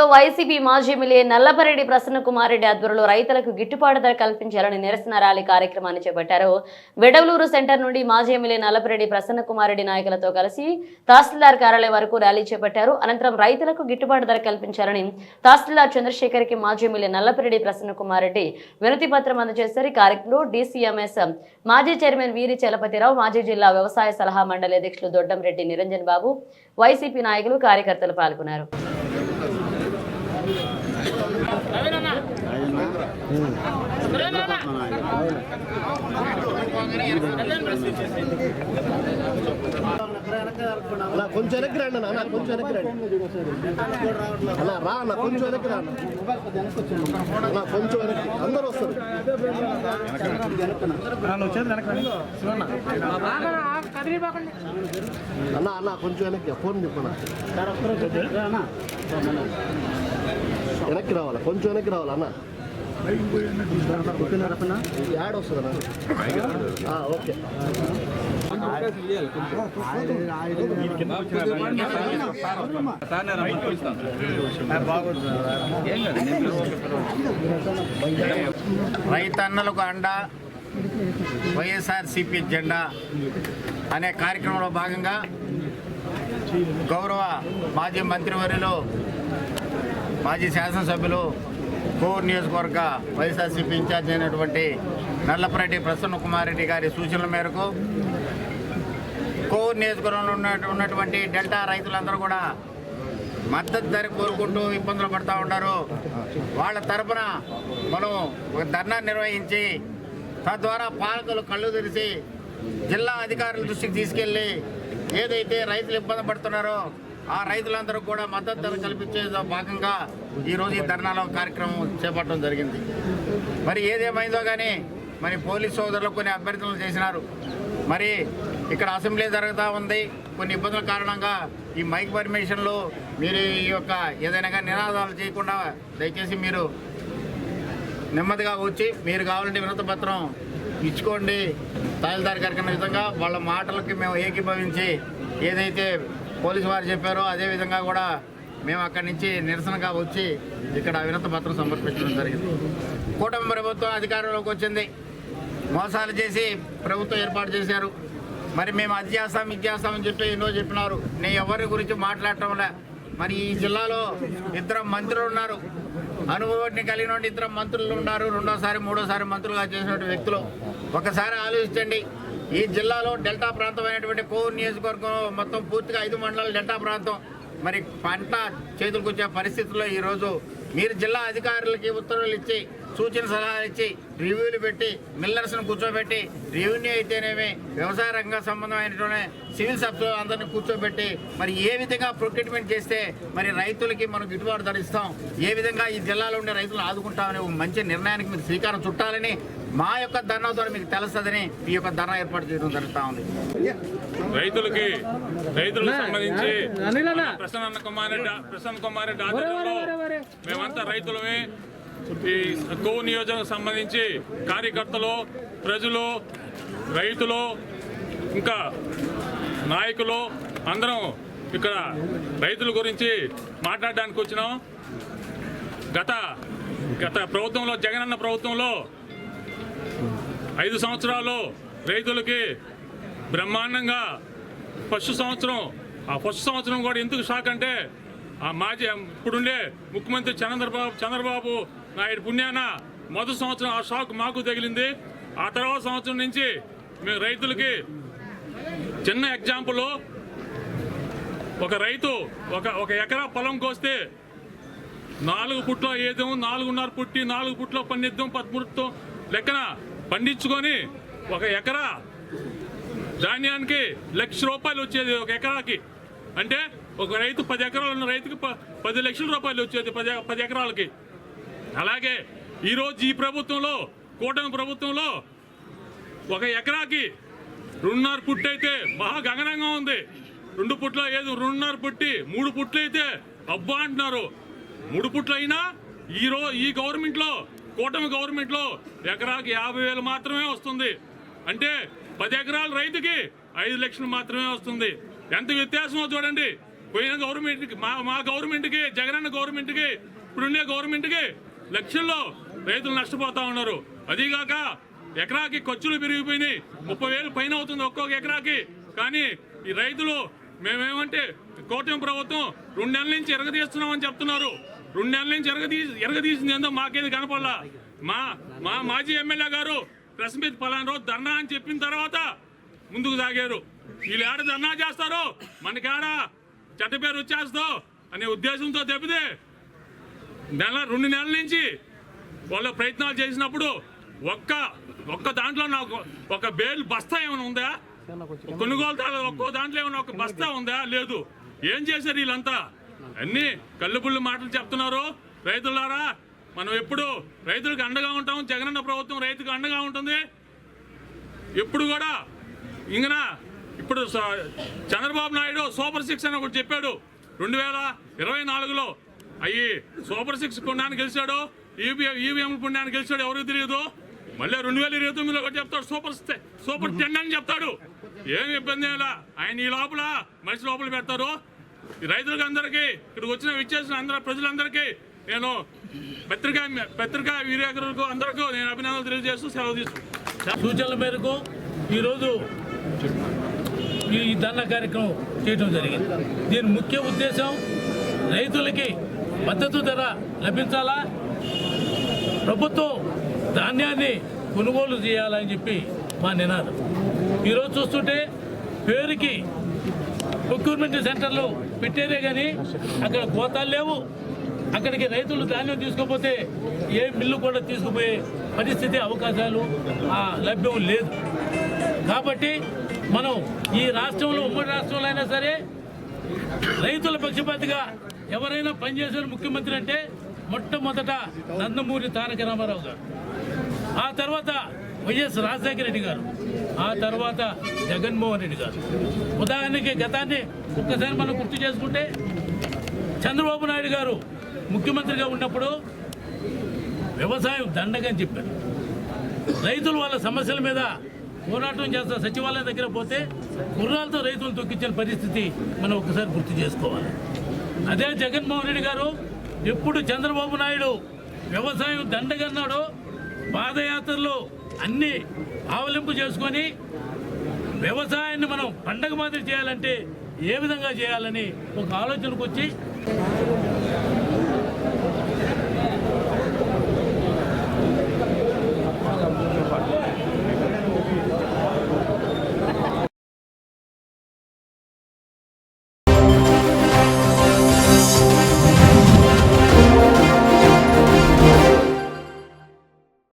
నియోజకవర్గంలో వైసీపీ మాజీ ఎమ్మెల్యే నల్లపరెడ్డి ప్రసన్న కుమార్ రెడ్డి ఆధ్వర్యంలో రైతులకు గిట్టుబాటు ధర కల్పించాలని నిరసన ర్యాలీ కార్యక్రమాన్ని చేపట్టారు. వెడవలూరు సెంటర్ నుండి మాజీ ఎమ్మెల్యే నల్లపరెడ్డి ప్రసన్న నాయకులతో కలిసి తహసీల్దార్ కార్యాలయం వరకు ర్యాలీ చేపట్టారు. అనంతరం రైతులకు గిట్టుబాటు ధర కల్పించాలని తహసీల్దార్ చంద్రశేఖర్కి మాజీ ఎమ్మెల్యే నల్లపరెడ్డి ప్రసన్న కుమార్ రెడ్డి వినతి పత్రం అందజేశారు. ఈ కార్యక్రమంలో డీసీఎంఎస్ మాజీ చైర్మన్ వీరి చలపతిరావు మాజీ జిల్లా వ్యవసాయ సలహా మండలి అధ్యక్షులు దొడ్డంరెడ్డి నిరంజన్ బాబు వైసీపీ నాయకులు కార్యకర్తలు పాల్గొన్నారు. అన్న కొంచెం వెనక్కి రండి అన్న కొంచెం వెనక్కి రండి. అన్న రా అన్న కొంచెం వెనక్కి రా అన్న. కొంచెం వెనక్కి. అందరూ వస్తారు. అన్న అన్న కొంచెం వెనక్కి ఫోన్ చెప్పన్న వెనక్కి రావాలా? కొంచెం వెనక్కి రావాలా యాడ్ ఓకే రైతన్నలకు అండ వైఎస్ఆర్ సిపి జెండా అనే కార్యక్రమంలో భాగంగా గౌరవ మాజీ మంత్రివర్యులు మాజీ శాసనసభ్యులు కోవూరు నియోజకవర్గ వైఎస్ఆర్సీపీ ఇన్ఛార్జ్ అయినటువంటి నల్లపరెడ్డి ప్రసన్న కుమార్ రెడ్డి గారి సూచనల మేరకు కోవూరు నియోజకవర్గంలో ఉన్న ఉన్నటువంటి డెల్టా రైతులందరూ కూడా మద్దతు ధర కోరుకుంటూ ఇబ్బందులు పడుతూ ఉన్నారు. వాళ్ళ తరపున మనం ఒక ధర్నా నిర్వహించి తద్వారా పాలకులు కళ్ళు తెరిచి జిల్లా అధికారుల దృష్టికి తీసుకెళ్ళి ఏదైతే రైతులు ఇబ్బంది పడుతున్నారో ఆ రైతులందరూ కూడా మద్దతు ధర కల్పించే భాగంగా ఈరోజు ఈ ధర్నాలో కార్యక్రమం చేపట్టడం జరిగింది. మరి ఏదేమైందో కానీ మరి పోలీస్ సోదరులు కొన్ని అభ్యర్థనలు చేసినారు. మరి ఇక్కడ అసెంబ్లీ జరుగుతూ ఉంది. కొన్ని ఇబ్బందుల కారణంగా ఈ మైక్ పర్మిషన్లు మీరు ఈ యొక్క ఏదైనా నినాదాలు చేయకుండా దయచేసి మీరు నెమ్మదిగా వచ్చి మీరు కావాలంటే వినత పత్రం ఇచ్చుకోండి. తహసీల్దార్ గారికి విధంగా వాళ్ళ మాటలకి మేము ఏకీభవించి ఏదైతే పోలీసు వారు చెప్పారో. అదే విధంగా కూడా మేము అక్కడి నుంచి నిరసనగా వచ్చి ఇక్కడ వినత పత్రం సమర్పించడం జరిగింది. కూటమి ప్రభుత్వం అధికారంలోకి వచ్చింది. మోసాలు చేసి ప్రభుత్వం ఏర్పాటు చేశారు. మరి మేము అది చేస్తాం ఇది చేస్తామని చెప్పి ఎన్నో చెప్పినారు. నేను ఎవరి గురించి మాట్లాడటం లే. మరి ఈ జిల్లాలో ఇద్దరు మంత్రులు ఉన్నారు. అనుభవాన్ని కలిగిన ఇద్దరు మంత్రులు ఉన్నారు. రెండోసారి మూడోసారి మంత్రులుగా చేసిన వ్యక్తులు. ఒకసారి ఆలోచించండి. ఈ జిల్లాలో డెల్టా ప్రాంతం అయినటువంటి కోవూరు నియోజకవర్గం మొత్తం పూర్తిగా ఐదు మండలాలు డెల్టా ప్రాంతం. మరి పంట చేతులకు వచ్చే పరిస్థితుల్లో ఈరోజు మీరు జిల్లా అధికారులకి ఉత్తర్వులు ఇచ్చి సూచన సలహాలు ఇచ్చి రివ్యూలు పెట్టి మిల్లర్స్ను కూర్చోబెట్టి రెవెన్యూ అయితేనేమి వ్యవసాయ రంగ సంబంధమైనటువంటి సివిల్ సబ్సిడీ అందరిని కూర్చోబెట్టి మరి ఏ విధంగా ప్రొక్యూట్మెంట్ చేస్తే మరి రైతులకి మనం గిట్టుబాటు ధరిస్తాం ఏ విధంగా ఈ జిల్లాలో ఉండే రైతులు ఆదుకుంటామని ఒక మంచి నిర్ణయానికి మీరు శ్రీకారం చుట్టాలని మా యొక్క ధర్నాతో మీకు తెలుస్తుందని ఈ యొక్క ధర్నా ఏర్పాటు చేయడం జరుగుతూ ఉంది. రైతులకి రైతులకు సంబంధించి ప్రసన్న కుమార్ రెడ్డి ప్రసన్న కుమార్ రెడ్డి ఆధ్వర్యంలో మేమంతా రైతులమే. ఈ గో నియోజకవర్గం సంబంధించి కార్యకర్తలు ప్రజలు రైతులు ఇంకా నాయకులు అందరం ఇక్కడ రైతుల గురించి మాట్లాడడానికి వచ్చినాం. గత గత ప్రభుత్వంలో జగనన్న ప్రభుత్వంలో ఐదు సంవత్సరాలు రైతులకి బ్రహ్మాండంగా ఫస్ట్ సంవత్సరం ఆ ఫస్ట్ సంవత్సరం కూడా ఎందుకు షాక్ అంటే ఆ మాజీ ఇప్పుడుండే ముఖ్యమంత్రి చంద్రబాబు చంద్రబాబు నాయుడు పుణ్యాన మొదటి సంవత్సరం ఆ షాక్ మాకు తగిలింది. ఆ తర్వాత సంవత్సరం నుంచి మేము రైతులకి చిన్న ఎగ్జాంపుల్ ఒక రైతు ఒక ఒక ఎకరా పొలం కోస్తే నాలుగు పుట్లో ఏదేమో నాలుగున్నర పుట్టి నాలుగు పుట్లో పండిద్దాం పదమూడుతో లెక్కన పండించుకొని ఒక ఎకరా ధాన్యానికి లక్ష రూపాయలు వచ్చేది ఒక ఎకరాకి. అంటే ఒక రైతు పది ఎకరాలు ఉన్న రైతుకి పది లక్షల రూపాయలు వచ్చేది పది పది ఎకరాలకి. అలాగే ఈరోజు ఈ ప్రభుత్వంలో కూటమి ప్రభుత్వంలో ఒక ఎకరాకి రెండున్నర పుట్టి అయితే మహాగగనంగా ఉంది. రెండు పుట్ల ఏదో రెండున్నర పుట్టి మూడు పుట్లు అయితే అబ్బా అంటున్నారు. మూడు పుట్లు అయినా ఈ ఈ గవర్నమెంట్లో కూటమి గవర్నమెంట్లో ఎకరాకి యాభై వేలు మాత్రమే వస్తుంది. అంటే పది ఎకరాల రైతుకి ఐదు లక్షలు మాత్రమే వస్తుంది. ఎంత వ్యత్యాసమో చూడండి. పోయిన గవర్నమెంట్కి మా మా గవర్నమెంట్కి జగనన్న గవర్నమెంట్కి ఇప్పుడుండే గవర్నమెంట్కి లక్షల్లో రైతులు నష్టపోతా ఉన్నారు. అదీగాక ఎకరాకి ఖర్చులు పెరిగిపోయినాయి. ముప్పై వేలు పైన అవుతుంది ఒక్కొక్క ఎకరాకి. కానీ ఈ రైతులు మేమేమంటే కూటమి ప్రభుత్వం రెండు నెలల నుంచి ఎరగదీస్తున్నామని చెప్తున్నారు. రెండు నెలల నుంచి ఎరగదీసి ఎరగదీసింది ఏందో మాకేది కనపడలా. మా మా మాజీ ఎమ్మెల్యే గారు ప్రెస్ మీద పలానా రోజు ధర్నా అని చెప్పిన తర్వాత ముందుకు సాగారు. వీళ్ళు ఏడ ధర్నా చేస్తారు? మనకాడ చెడ్డ పేరు వచ్చేస్తో అనే ఉద్దేశంతో తప్పితే నెల రెండు నెలల నుంచి వాళ్ళ ప్రయత్నాలు చేసినప్పుడు ఒక్క ఒక్క దాంట్లో నాకు ఒక బేల్ బస్తా ఏమైనా ఉందా? కొనుగోలు ఒక్కో దాంట్లో ఏమైనా ఒక బస్తా ఉందా? లేదు. ఏం చేశారు వీళ్ళంతా? అన్ని కళ్ళుబుళ్ళు మాటలు చెప్తున్నారు. రైతులారా మనం ఎప్పుడు రైతులకు అండగా ఉంటాం జగనన్న ప్రభుత్వం రైతుకు అండగా ఉంటుంది. ఎప్పుడు కూడా ఇంకన ఇప్పుడు చంద్రబాబు నాయుడు సూపర్ సిక్స్ అని ఒకటి చెప్పాడు. రెండు వేల ఇరవై నాలుగులో అయ్యి సూపర్ సిక్స్ పుణ్యాన్ని గెలిచాడు. ఈవీఎం ఈవీఎం పుణ్యాన్ని గెలిచాడు. ఎవరికి తెలియదు? మళ్ళీ రెండు వేల ఇరవై తొమ్మిదిలో ఒకటి చెప్తాడు సూపర్ సూపర్ టెన్ అని చెప్తాడు. ఏమి ఇబ్బంది ఏం ఆయన ఈ లోపల మనిషి లోపల పెడతారు. రైతులకు అందరికీ ఇక్కడికి వచ్చిన విచ్చేసిన అందరూ ప్రజలందరికీ నేను పత్రికా పత్రికా విలేకరులకు అందరికీ నేను అభినందనలు తెలియజేస్తూ సెలవు తీసుకున్నాను సూచనల మేరకు ఈరోజు ఈ ధర్నా కార్యక్రమం చేయడం జరిగింది. దీని ముఖ్య ఉద్దేశం రైతులకి మద్దతు ధర లభించాలా? ప్రభుత్వం ధాన్యాన్ని కొనుగోలు చేయాలని చెప్పి మా నినాదం. ఈరోజు చూస్తుంటే పేరుకి ప్రొక్యూర్మెంట్ సెంటర్లు పెట్టేదే కానీ అక్కడ గోతాలు లేవు. అక్కడికి రైతులు ధాన్యం తీసుకోపోతే ఏ మిల్లు కూడా తీసుకుపోయే పరిస్థితి అవకాశాలు ఆ, లభ్యం లేదు. కాబట్టి మనం ఈ రాష్ట్రంలో ఉమ్మడి రాష్ట్రంలో అయినా సరే రైతుల పక్షపాతిగా ఎవరైనా పనిచేసిన ముఖ్యమంత్రి అంటే మొట్టమొదట నందమూరి తారక రామారావు గారు. ఆ తర్వాత వైఎస్ రాజశేఖర రెడ్డి గారు ఆ తర్వాత జగన్మోహన్ రెడ్డి గారు. ఉదాహరణకి గతాన్ని ఒక్కసారి మనం గుర్తు చేసుకుంటే చంద్రబాబు నాయుడు గారు ముఖ్యమంత్రిగా ఉన్నప్పుడు వ్యవసాయం దండగని చెప్పారు. రైతులు వాళ్ళ సమస్యల మీద పోరాటం చేస్తా సచివాలయం దగ్గర పోతే గుర్రాలతో రైతులు తొక్కించిన పరిస్థితి మనం ఒకసారి గుర్తు చేసుకోవాలి. అదే జగన్మోహన్ రెడ్డి గారు ఎప్పుడు చంద్రబాబు నాయుడు వ్యవసాయం దండగన్నాడో పాదయాత్రలో అన్ని ఆవలింపు చేసుకొని వ్యవసాయాన్ని మనం పండగ మాదిరి చేయాలంటే ఏ విధంగా చేయాలని ఒక ఆలోచనకు వచ్చి